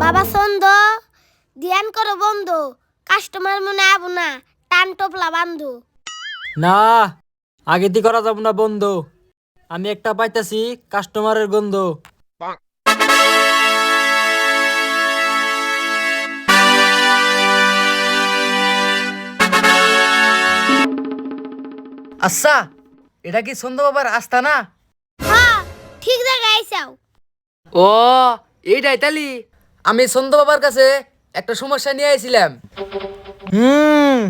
বাবা ছন্দ ধ্যান করো বন্ধু কাস্টমার মনে আবো না টান টপলা বান্ধু। না আগে দি করা যাব না বন্ধ। আমি একটা পাইতাছি কাস্টমারের গন্ধ আচ্ছা এটা কি সন্ধ্যা বাবার আস্থা না? হ্যাঁ ঠিক জায়গায় আইসাও। ও এইটাই তালি আমি সন্ধ্যা বাবার কাছে একটা সমস্যা নিয়ে আইছিলাম। হুম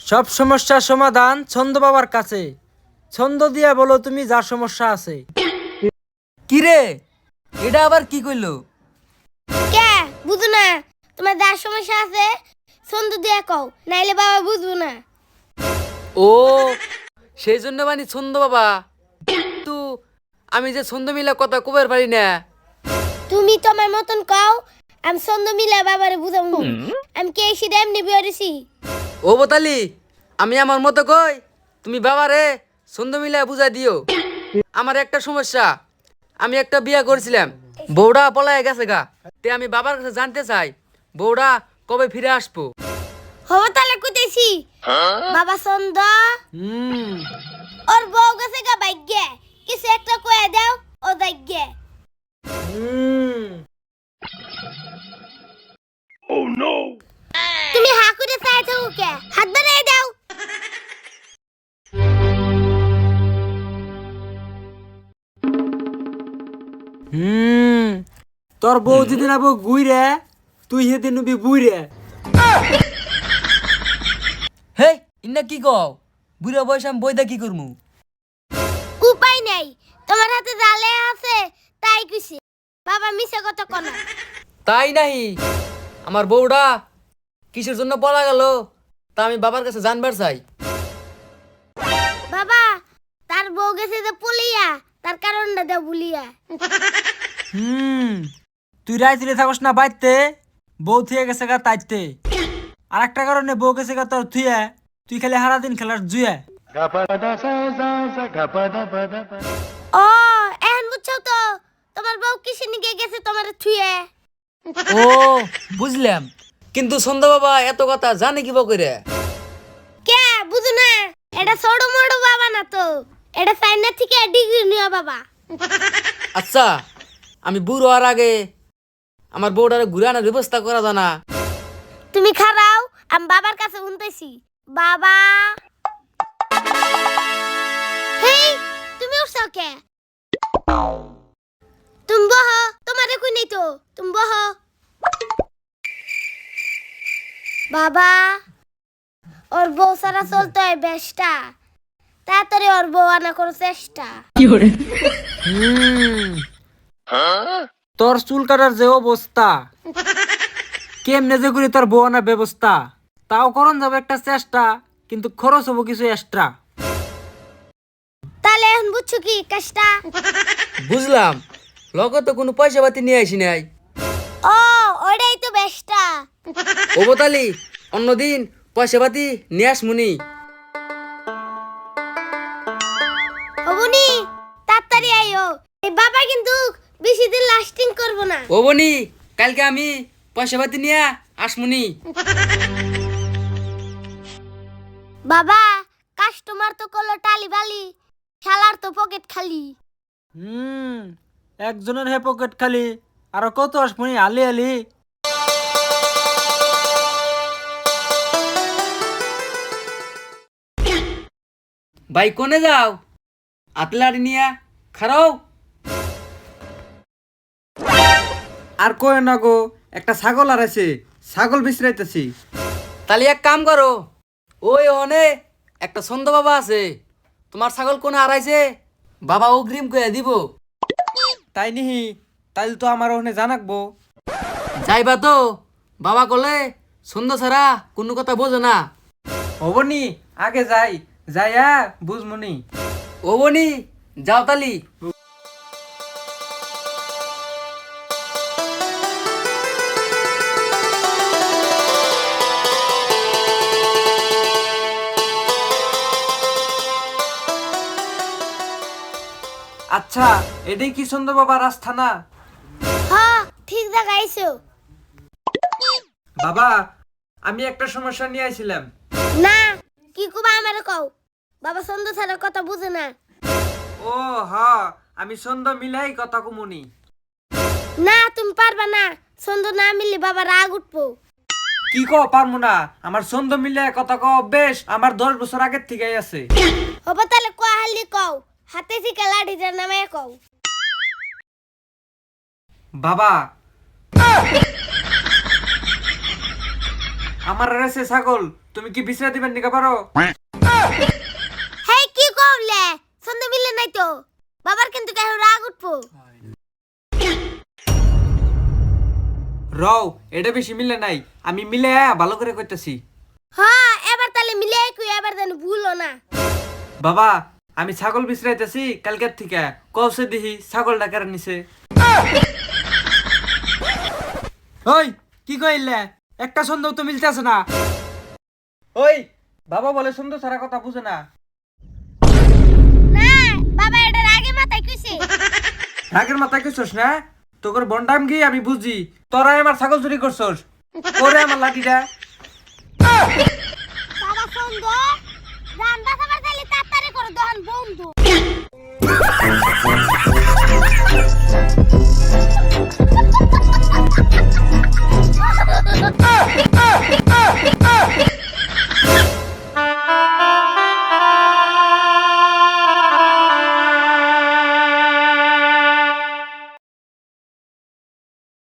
সব সমস্যার সমাধান ছন্দ বাবার কাছে। ছন্দ দিয়া বলো তুমি যার সমস্যা আছে। কি রে এটা আবার কি কইলো? কে? বুঝো না তোমার যার সমস্যা আছে ছন্দ দিয়া কও নাইলে বাবা বুঝব না। ও সেই জন্য মানে ছন্দ বাবা। কিন্তু আমি যে ছন্দ মিলা কথা কবার পারি না। তুমি তোমার মতন কও আমি ছন্দ মিলা বাবারে বুঝাবো আমি কে এসে এমনি বেরিয়েছি ও বোতালি আমি আমার মতো কই? তুমি বাবারে ছন্দ মিলা বুঝা দিও। আমার একটা সমস্যা আমি একটা বিয়া করেছিলাম। বউটা পলায় গেছে গা। তে আমি বাবার কাছে জানতে চাই বউটা কবে ফিরে আসব? হব তাহলে কুতেছি। বাবা ছন্দ হুম। ওর বউ গেছে গা ভাগ্যে কিছু একটা কয়ে দাও ও ভাগ্যে হুম। তুমি হা করে চাই থাকো কে? হাত বাড়াই দাও। হুম। তোর বউ যেদিন আবো গুইরে তুই সেদিন নবি বুইরে ইন্না কি কও? বুড়া বয়স আমি বইদা কি করমু? উপায় নাই। তোমার হাতে জালে আছে তাই কইছি। বাবা মিছে কত কোনা তাই নাহি। আমার বউটা কিসের জন্য পলা গেল? তা আমি বাবার কাছে জানবার চাই। বাবা তার বউ গেছে যে পলিয়া তার কারণটা দাও বলিয়া হুম তুই রাইতে থাকস না বাইতে বউ থুয়ে গেছে গা তাইতে। আর একটা কারণে বউ গেছে গা তোর থুয়ে। তুই খালি সারা দিন খেলার জুয়ে। ও এখন বুঝছ তো তোমার বউ কিসে নিকে গেছে তোমার থুয়ে? ও বুঝলাম। কিন্তু সন্ধ্যা বাবা এত কথা জানে কি করে কে? বুঝো না এটা ছোট মোটো বাবা না তো এটা চাইনা থেকে ডিগ্রি নিও বাবা। আচ্ছা আমি বুড়ো হওয়ার আগে আমার বউটারে ঘুরে আনার ব্যবস্থা করা জানা। তুমি খারাও আমি বাবার কাছে শুনতেছি বাবা। হেই তুমি উঠছো কে? তুমি বহ তোমার কই নেই তো? তুমি বহ বাবা ওর বউ সারা চলতে হয় বেশটা। তাড়াতাড়ি ওর বউ আনা করো চেষ্টা। হুম। তোর চুল কাটার যে অবস্থা কেমনে যে করি তোর বউ আনার ব্যবস্থা? তাও করন যাবে একটা চেষ্টা কিন্তু খরচ হব কিছু এক্সট্রা তাহলে এখন বুঝছ কি কাজটা? বুঝলাম। লগে তো কোনো পয়সা পাতি নিয়ে আসি নাই। ও ওটাই তো বেশটা ও বোতালি অন্যদিন পয়সা পাতি নিয়ে আসমুনি অবনি তাড়াতাড়ি আইও। এই বাবা কিন্তু বেশি দিন লাস্টিং করব না। ও বনি কালকে আমি পয়সা পাতি নিয়ে আসমুনি বাবা কাস্টমার তো করল টালি বালি খেলার তো পকেট খালি। হুম একজনের হে পকেট খালি আর কত আসবনি আলি আলি। ভাই কোনে যাও? আতলাড়ি নিয়া খারাও। আর কয় না গো একটা ছাগল আর আছে ছাগল বিচরাইতেছি তাহলে এক কাম করো। ওই ওনে একটা সন্ধ্যা বাবা আছে। তোমার ছাগল কোনে হারাইছে বাবা অগ্রিম করে দিব। তাই নিহি তাইলে তো আমার ওখানে জানাকবো। যাইবা তো বাবা কলে সন্ধ্যা ছাড়া কোনো কথা বোঝো না। হবনি আগে যাই যাইয়া বুঝমনি। ও বনি যাও তালি। আচ্ছা এটাই কি সুন্দর বাবা রাস্তা না হ ঠিক আইছো বাবা আমি একটা সমস্যা নিয়ে আইছিলাম। না কি কুবা আমারে কও? বাবা সন্ধ্যা ছাড়ার কথা বুঝে না। ও হ আমি সন্ধ্যা মিলাই কথা কুমুনি না। তুমি পারবা না। সন্ধ্যা না মিললে বাবা রাগ উঠবো। কি কো পারমু না? আমার সন্ধ্যা মিলাই কথা কও বেশ আমার দশ বছর আগের থেকে আছে। হবা তাহলে কয়া হালি কও। হাতে থেকে লাঠিটার নামে কও। বাবা। আমার রয়েছে ছাগল। তুমি কি বিশ্রা দিবেন নিকা পারো হেই কি করলে? সন্ধ্যা মিললে নাই তো। বাবার কিন্তু কেন রাগ উঠবো। রও এটা বেশি মিলে নাই। আমি মিলে ভালো করে কইতাছি। হ্যাঁ এবার তাহলে মিলে কই এবার যেন ভুলো না। বাবা আমি ছাগল বিশ্রাইতেছি কালকের থেকে। কৌশে দিহি ছাগল ডাকার নিছে। ওই কি কইলে? একটা সন্দেহ তো মিলতেছে না। ওই বাবা বলে সুন্দর সারা কথা বুঝে না। না বাবা এটার আগে মাথায় কইছে। রাগের মাথায় কিছছস না? তোর বন্ডাম গিয়ে আমি বুঝি তোরাই আমার ছাগল চুরি করছস। করে আমার লাঠিটা। বন্ধু Ah!